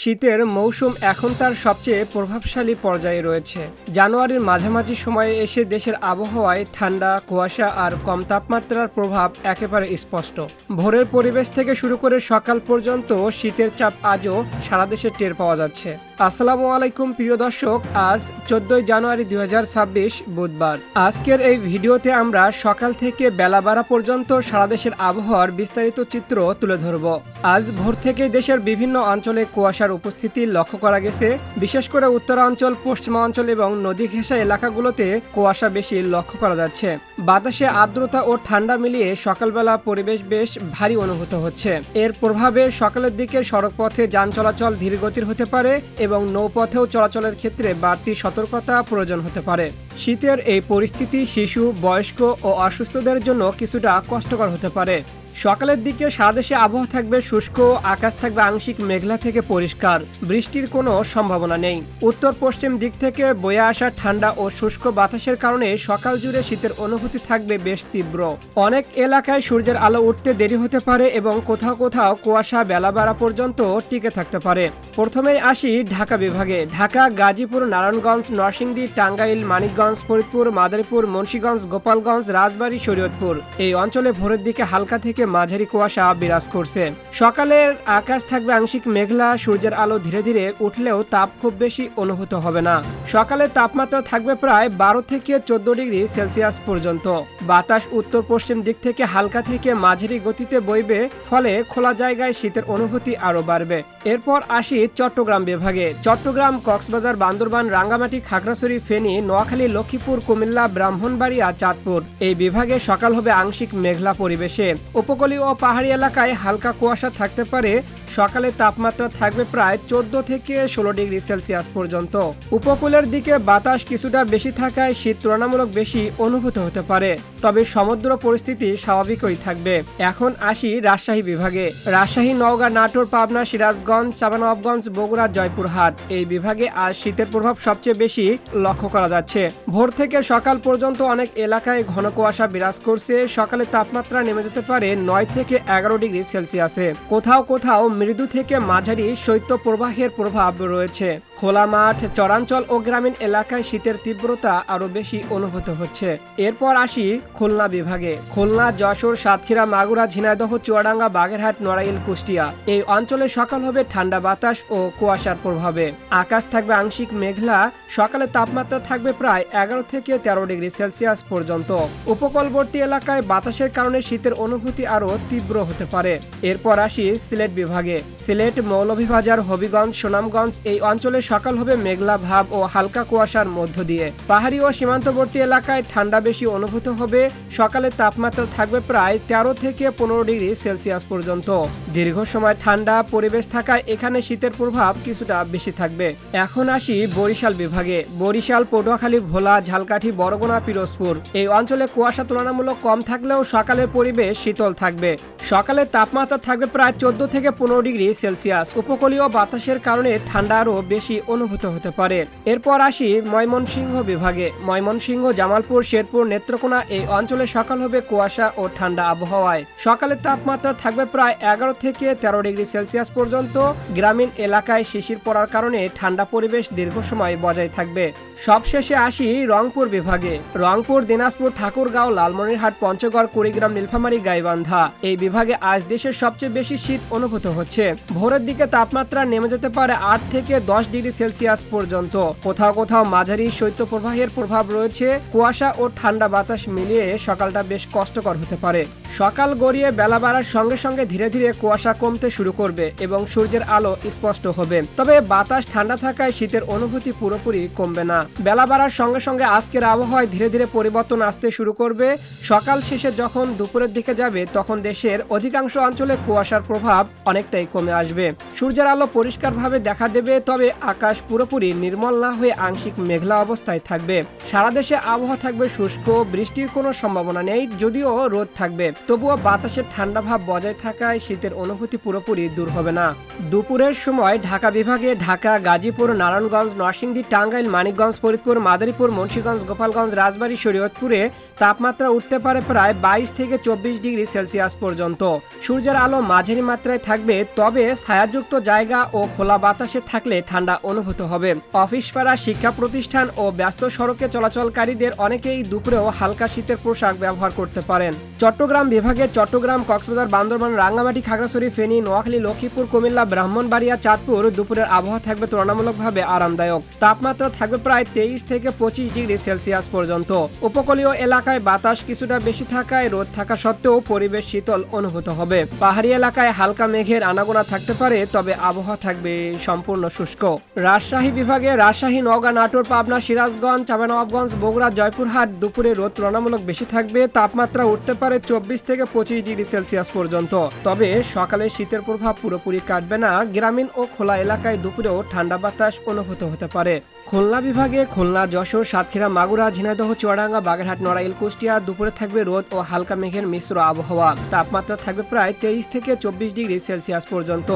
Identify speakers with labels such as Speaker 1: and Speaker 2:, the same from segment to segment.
Speaker 1: শীতের মৌসুম এখন তার সবচেয়ে প্রভাবশালী পর্যায়ে রয়েছে। জানুয়ারির মাঝামাঝি সময়ে এসে দেশের আবহাওয়ায় ঠান্ডা, কুয়াশা আর কম তাপমাত্রার প্রভাব একেবারে স্পষ্ট। ভোরের পরিবেশ থেকে শুরু করে সকাল পর্যন্ত শীতের চাপ আজও সারা দেশে টের পাওয়া যাচ্ছে। আসসালামু আলাইকুম, প্রিয় দর্শক, আজ চোদ্দই জানুয়ারি দু হাজার ছাব্বিশ বুধবার। আজকের এই ভিডিওতে আমরা সকাল থেকে বেলা বাড়া পর্যন্ত সারা দেশের আবহাওয়ার বিস্তারিত চিত্র তুলে ধরব। আজ ভোর থেকে দেশের বিভিন্ন অঞ্চলে কুয়াশার উপস্থিতি লক্ষ্য করা গেছে। বিশেষ করে উত্তরাঞ্চল, পশ্চিমাঞ্চল এবং নদী ঘেঁষা এলাকাগুলোতে কুয়াশা বেশি লক্ষ্য করা যাচ্ছে। বাতাসে আর্দ্রতা ও ঠান্ডা মিলিয়ে সকালবেলা পরিবেশ বেশ ভারী অনুভূত হচ্ছে। এর প্রভাবে সকালের দিকে সড়কপথে যান চলাচল ধীরগতির হতে পারে এবং নৌপথেও চলাচলের ক্ষেত্রে বাড়তি সতর্কতা প্রয়োজন হতে পারে। শীতের এই পরিস্থিতি শিশু, বয়স্ক ও অসুস্থদের জন্য কিছুটা কষ্টকর হতে পারে। সকালের দিকে সারা দেশে আবহাওয়া থাকবে শুষ্ক, আকাশ থাকবে আংশিক মেঘলা থেকে পরিষ্কার। বৃষ্টির কোনো সম্ভাবনা নেই। উত্তর পশ্চিম দিক থেকে বয়ে আসা ঠান্ডা ও শুষ্ক বাতাসের কারণে সকাল জুড়ে শীতের অনুভূতি থাকবে বেশ তীব্র। অনেক এলাকায় সূর্যের আলো উঠতে দেরি হতে পারে এবং কোথাও কোথাও কুয়াশা বেলা বাড়া পর্যন্ত টিকে থাকতে পারে। প্রথমেই আসি ঢাকা বিভাগে। ঢাকা, গাজীপুর, নারায়ণগঞ্জ, নরসিংদী, টাঙ্গাইল, মানিকগঞ্জ, ফরিদপুর, মাদারীপুর, মুন্সীগঞ্জ, গোপালগঞ্জ, রাজবাড়ী, শরীয়তপুর। এই অঞ্চলে ভোরের দিকে হালকা থেকে মাঝারি কুয়াশা বিরাজ করছে। সকালের আকাশ থাকবে আংশিক মেঘলা, সূর্যের আলো ধীরে ধীরে উঠলেও তাপ খুব বেশি অনুভূত হবে না। সকালের তাপমাত্রা থাকবে প্রায় বারো থেকে চোদ্দ ডিগ্রি সেলসিয়াস পর্যন্ত। বাতাস উত্তর পশ্চিম দিক থেকে হালকা থেকে মাঝারি গতিতে বইবে, ফলে খোলা জায়গায় শীতের অনুভূতি আরও বাড়বে। এরপর আসি চট্টগ্রাম বিভাগে। চট্টগ্রাম, কক্সবাজার, বান্দরবান, রাঙ্গামাটি, খাগড়াছড়ি, ফেনী, নোয়াখালী, লক্ষ্মীপুর, কুমিল্লা, ব্রাহ্মণবাড়িয়া, চাঁদপুর। এই বিভাগে সকাল হবে আংশিক মেঘলা পরিবেশে। উপকূলীয় ও পাহাড়ি এলাকায় হালকা কুয়াশা থাকতে পারে। সকালে তাপমাত্রা থাকবে প্রায় চোদ্দ থেকে ষোলো ডিগ্রি সেলসিয়াস পর্যন্ত। উপকূলের দিকে বাতাস কিছুটা বেশি থাকায় শীত তুলনামূলক বেশি অনুভূত হতে পারে। তবে সমুদ্র পরিস্থিতি স্বাভাবিকই থাকবে। এখন আসি রাজশাহী বিভাগে। রাজশাহী, নওগাঁ, নাটোর, পাবনা, সিরাজগঞ্জ চাপানবগঞ্জ বগুড়া, জয়পুরহাট এই বিভাগে আজ শীতের প্রভাব সবচেয়ে বেশি লক্ষ্য করা যাচ্ছে। ভোর থেকে সকাল পর্যন্ত অনেক এলাকায় ঘন কুয়াশা বিরাজ করছে। সকালে তাপমাত্রা নেমে যেতে পারে নয় থেকে এগারো ডিগ্রি সেলসিয়াসে। কোথাও কোথাও মৃদু থেকে মাঝারি শৈত্য প্রবাহের প্রভাব রয়েছে। খোলা মাঠ, চরাঞ্চল ও গ্রামীণ এলাকায় শীতের তীব্রতা আরও বেশি অনুভূত হচ্ছে। এরপর আসি খুলনা বিভাগে। খুলনা, যশোর, সাতক্ষীরা, মাগুরা, ঝিনাইদহ, চুয়াডাঙ্গা, বাগেরহাট, নড়াইল, কুষ্টিয়া। এই অঞ্চলে সকাল হবে ঠান্ডা বাতাস ও কুয়াশার প্রভাবে। আকাশ থাকবে আংশিক মেঘলা, সকালে তাপমাত্রা থাকবে প্রায় এগারো থেকে তেরো ডিগ্রি সেলসিয়াস পর্যন্ত। উপকূলবর্তী এলাকায় বাতাসের কারণে শীতের অনুভূতি আরও তীব্র হতে পারে। এরপর আসি সিলেট বিভাগে। সিলেট মৌলভীবাজার, হবিগঞ্জ, সুনামগঞ্জ এই অঞ্চলে সকাল হবে মেঘলা ভাব ও হালকা কুয়াশার মধ্য দিয়ে। পাহাড়ি ও সীমান্তবর্তী এলাকায় ঠান্ডা বেশি অনুভূত হবে। সকালে তাপমাত্রা থাকবে প্রায় তেরো থেকে পনেরো ডিগ্রি সেলসিয়াস পর্যন্ত। দীর্ঘ সময় ঠান্ডা পরিবেশ থাকায় এখানে শীতের প্রভাব কিছুটা বেশি থাকবে। এখন আসি বরিশাল বিভাগে। বরিশাল, পটুয়াখালী, ভোলা, ঝালকাঠি, বরগুনা, পিরোজপুর। এই অঞ্চলে কুয়াশা তুলনামূলক কম থাকলেও সকালের পরিবেশ শীতল থাকবে। সকালে তাপমাত্রা থাকবে প্রায় চোদ্দ থেকে পনেরো ডিগ্রি সেলসিয়াস। উপকূলীয় বাতাসের কারণে ঠান্ডা আরও বেশি অনুভূত হতে পারে। এরপর আসি ময়মনসিংহ বিভাগে। ময়মনসিংহ, জামালপুর, শেরপুর, নেত্রকোনা এই অঞ্চলে সকাল হবে কুয়াশা ও ঠান্ডা আবহাওয়ায়। সকালের তাপমাত্রা থাকবে প্রায় এগারো থেকে তেরো ডিগ্রি সেলসিয়াস পর্যন্ত। গ্রামীণ এলাকায় শিশির পড়ার কারণে ঠান্ডা পরিবেশ দীর্ঘ সময় বজায় থাকবে। সবশেষে আসি রংপুর বিভাগে। রংপুর, দিনাজপুর, ঠাকুরগাঁও, লালমনিরহাট, পঞ্চগড়, কুড়িগ্রাম, নীলফামারী, গাইবান্ধা। এই বিভাগে আজ দেশের সবচেয়ে বেশি শীত অনুভূত হচ্ছে। ভোরের দিকে তাপমাত্রা নেমে যেতে পারে আট থেকে দশ ডিগ্রি সেলসিয়াস পর্যন্ত। কোথাও কোথাও মাঝারি শৈত্য প্রবাহের প্রভাব রয়েছে। কুয়াশা ও ঠান্ডা বাতাস মিলিয়ে সকালটা বেশ কষ্টকর হতে পারে। সকাল গড়িয়ে বেলা বাড়ার সঙ্গে সঙ্গে ধীরে ধীরে কুয়াশা কমতে শুরু করবে এবং সূর্যের আলো স্পষ্ট হবে। তবে বাতাস ঠান্ডা থাকায় শীতের অনুভূতি পুরোপুরি কমবে না। বেলা বাড়ার সঙ্গে সঙ্গে আজকের আবহাওয়ায় ধীরে ধীরে পরিবর্তন আসতে শুরু করবে। সকাল শেষে যখন দুপুরের দিকে যাবে, তখন দেশের অধিকাংশ অঞ্চলে কুয়াশার প্রভাব অনেকটাই কমে আসবে। সূর্যের আলো পরিষ্কারভাবে দেখা দেবে, তবে আকাশ পুরোপুরি নির্মল না হয়ে আংশিক মেঘলা অবস্থায় থাকবে। সারা দেশে আবহাওয়া থাকবে শুষ্ক, বৃষ্টির কোনো সম্ভাবনা নেই, যদিও রোদ থাকবে। তবুও বাতাসের ঠান্ডা ভাব বজায় থাকায় শীতের অনুভূতি পুরোপুরি দূর হবে না। দুপুরের সময় ঢাকা বিভাগে ঢাকা, গাজীপুর, নারায়ণগঞ্জ, নরসিংদী, টাঙ্গাইল, মানিকগঞ্জ, ফরিদপুর, মাদারীপুর, মুন্সিগঞ্জ, গোপালগঞ্জ, রাজবাড়ী, শরীয়তপুরে তাপমাত্রা উঠতে পারে প্রায় বাইশ থেকে চব্বিশ ডিগ্রি সেলসিয়াস পর্যন্ত। সূর্যের আলো মাঝারি মাত্রায় থাকবে, তবে ছায়াযুক্ত জায়গা ও খোলা বাতাসে থাকলে ঠান্ডা অনুভূত হবে। অফিস পাড়া শিক্ষা প্রতিষ্ঠান ও ব্যস্ত সড়কে চলাচলকারীদের অনেকেই দুপুরেও হালকা শীতের পোশাক ব্যবহার করতে পারেন। চট্টগ্রাম বিভাগে চট্টগ্রাম, কক্সবাজার, বান্দরবান, রাঙ্গামাটি, খাগড়াছড়ি, ফেনী, নোয়াখালী, লক্ষ্মীপুর, কুমিল্লা, ব্রাহ্মণবাড়িয়া, চাঁদপুর দুপুরের আবহাওয়া থাকবে তুলনামূলকভাবে আরামদায়ক। তাপমাত্রা থাকবে প্রায় তেইশ থেকে পঁচিশ ডিগ্রি সেলসিয়াস পর্যন্ত। উপকূলীয় এলাকায় বাতাস কিছুটা বেশি থাকায় রোদ থাকা সত্ত্বেও পরিবেশ শীতল অনুভূত হবে। পাহাড়ি এলাকায় হালকা মেঘের আনাগোনা থাকতে পারে তবে আবহাওয়া থাকবে সম্পূর্ণ শুষ্ক। রাজশাহী বিভাগে রাজশাহী, নওগাঁ, নাটোর, পাবনা, সিরাজগঞ্জ, চাঁপানবাবগঞ্জ, বগুড়া, জয়পুরহাট দুপুরে রোদ তুলনামূলক বেশি থাকবে। তাপমাত্রা উঠতে পারে চব্বিশ থেকে পঁচিশ ডিগ্রি সেলসিয়াস পর্যন্ত। তবে সকালে শীতের প্রভাব পুরোপুরি কাটবে না। গ্রামীণ ও খোলা এলাকায় দুপুরেও ঠান্ডা বাতাস অনুভূত হতে পারে। খুলনা বিভাগে খুলনা, যশোর, সাতক্ষীরা, মাগুরা, ঝিনাইদহ, চুয়াডাঙ্গা, বাগেরহাট, নড়াইল, কুষ্টিয়া দুপুরে থাকবে রোদ ও হালকা মেঘের মিশ্র আবহাওয়া। তাপমাত্রা থাকবে প্রায় তেইশ থেকে চব্বিশ ডিগ্রি সেলসিয়াস পর্যন্ত।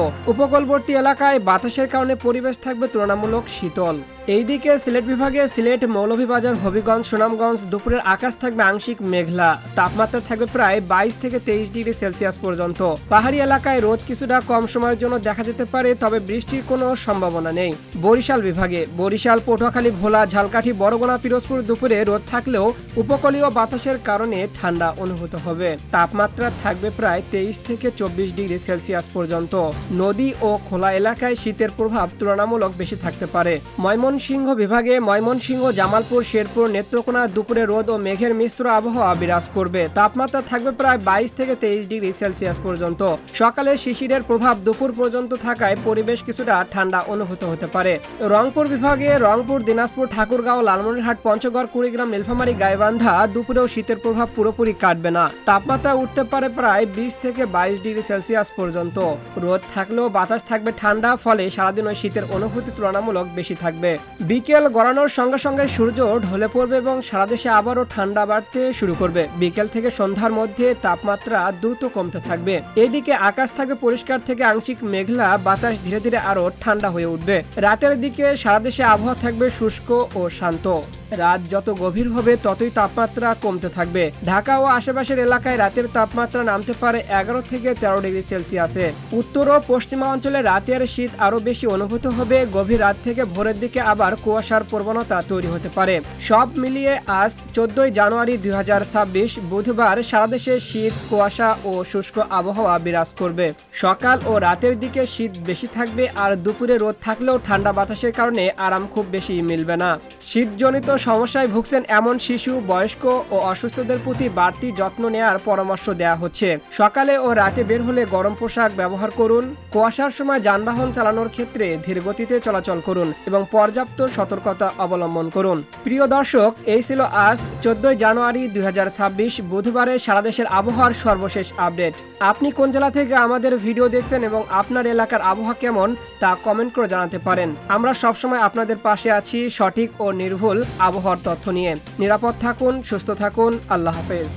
Speaker 1: উপকূলবর্তী এলাকায় বাতাসের কারণে পরিবেশ থাকবে তুলনামূলক শীতল। এইদিকে সিলেট বিভাগে সিলেট মৌলভীবাজার, হবিগঞ্জ, সুনামগঞ্জ দুপুরের আকাশ থাকবে আংশিক মেঘলা। তাপমাত্রা থাকবে প্রায় বাইশ থেকে তেইশ ডিগ্রি সেলসিয়াস পর্যন্ত। পাহাড়ি এলাকায় রোদ কিছুটা কম সময়ের জন্য দেখা যেতে পারে, তবে বৃষ্টির কোনো সম্ভাবনা নেই। বরিশাল বিভাগে, বরিশাল, পটুয়াখালী, ভোলা, ঝালকাঠি বরগুনা পিরোজপুর দুপুরে রোদ থাকলেও উপকূলীয় বাতাসের কারণে ঠান্ডা অনুভূত হবে। তাপমাত্রা থাকবে প্রায় তেইশ থেকে চব্বিশ ডিগ্রি সেলসিয়াস পর্যন্ত। নদী খোলা এলাকায় শীতের প্রভাব তুলনামূলক বেশি থাকতে পারে। ময়মনসিংহ বিভাগে ময়মনসিংহ, জামালপুর, শেরপুর, নেত্রকোনা, দুপুরে রোদ ও মেঘের মিশ্র আবহাওয়া বিরাজ করবে। তাপমাত্রা থাকবে প্রায় বাইশ থেকে তেইশ ডিগ্রি সেলসিয়াস পর্যন্ত। সকালে শিশিরের প্রভাব দুপুর পর্যন্ত থাকায় পরিবেশ কিছুটা ঠান্ডা অনুভূত হতে পারে। রংপুর বিভাগে রংপুর, দিনাজপুর, ঠাকুরগাঁও, লালমনিরহাট, পঞ্চগড়, কুড়িগ্রাম, নীলফামারী, গাইবান্ধা দুপুরেও শীতের প্রভাব পুরোপুরি কাটবে না। তাপমাত্রা উঠতে পারে প্রায় বিশ থেকে বাইশ ডিগ্রি সেলসিয়াস পর্যন্ত। রোদ থাকলেও বাতাস থাকবে ঠান্ডা, ফলে সারাদিন ওই শীতের অনুভূতি তুলনামূলক বেশি থাকবে। বিকেল গড়ানোর সঙ্গে সঙ্গে সূর্য ঢলে পড়বে এবং সারা দেশে আবারও ঠান্ডা বাড়তে শুরু করবে। বিকেল থেকে সন্ধ্যার মধ্যে তাপমাত্রা দ্রুত কমতে থাকবে। এদিকে আকাশ থাকবে পরিষ্কার থেকে আংশিক মেঘলা, বাতাস ধীরে ধীরে আরও ঠান্ডা হয়ে উঠবে। রাতের দিকে সারা দেশে আবহাওয়া থাকবে শুষ্ক ও শান্ত। রাত যত গভীর হবে, ততই তাপমাত্রা কমতে থাকবে। ঢাকা ও আশেপাশের এলাকায় রাতের তাপমাত্রা নামতে পারে এগারো থেকে তেরো ডিগ্রি সেলসিয়াসে। উত্তর ও পশ্চিমা অঞ্চলে রাতের শীত আরও বেশি অনুভূত হবে। গভীর রাত থেকে ভোরের দিকে আবার কুয়াশার প্রবণতা তৈরি হতে পারে। সব মিলিয়ে আজ চোদ্দই জানুয়ারি দুই হাজার ছাব্বিশ বুধবার সারা দেশে শীত, কুয়াশা ও শুষ্ক আবহাওয়া বিরাজ করবে। সকাল ও রাতের দিকে শীত বেশি থাকবে আর দুপুরে রোদ থাকলেও ঠান্ডা বাতাসের কারণে আরাম খুব বেশি মিলবে না। শীতজনিত সমস্যায় ভুগছেন এমন শিশু, বয়স্ক ও অসুস্থদের প্রতি বাড়তি যত্ন নেয়ার পরামর্শ দেওয়া হচ্ছে। সকালে ও রাতে বের হলে গরম পোশাক ব্যবহার করুন। কুয়াশার সময় যানবাহন চালানোর ক্ষেত্রে ধীর গতিতে চলাচল করুন এবং পর্যাপ্ত সতর্কতা অবলম্বন করুন। প্রিয় দর্শক, এই ছিল আজ, চোদ্দই জানুয়ারি দুই হাজার ছাব্বিশ, বুধবারে সারা দেশের আবহাওয়ার সর্বশেষ আপডেট। আপনি কোন জেলা থেকে আমাদের ভিডিও দেখছেন এবং আপনার এলাকার আবহাওয়া কেমন তা কমেন্ট করে জানাতে পারেন। আমরা সবসময় আপনাদের পাশে আছি, সঠিক ও নির্ভুল। আবহাওয়ার তথ্য নিয়ে। নিরাপদ থাকুন সুস্থ থাকুন আল্লাহ হাফেজ।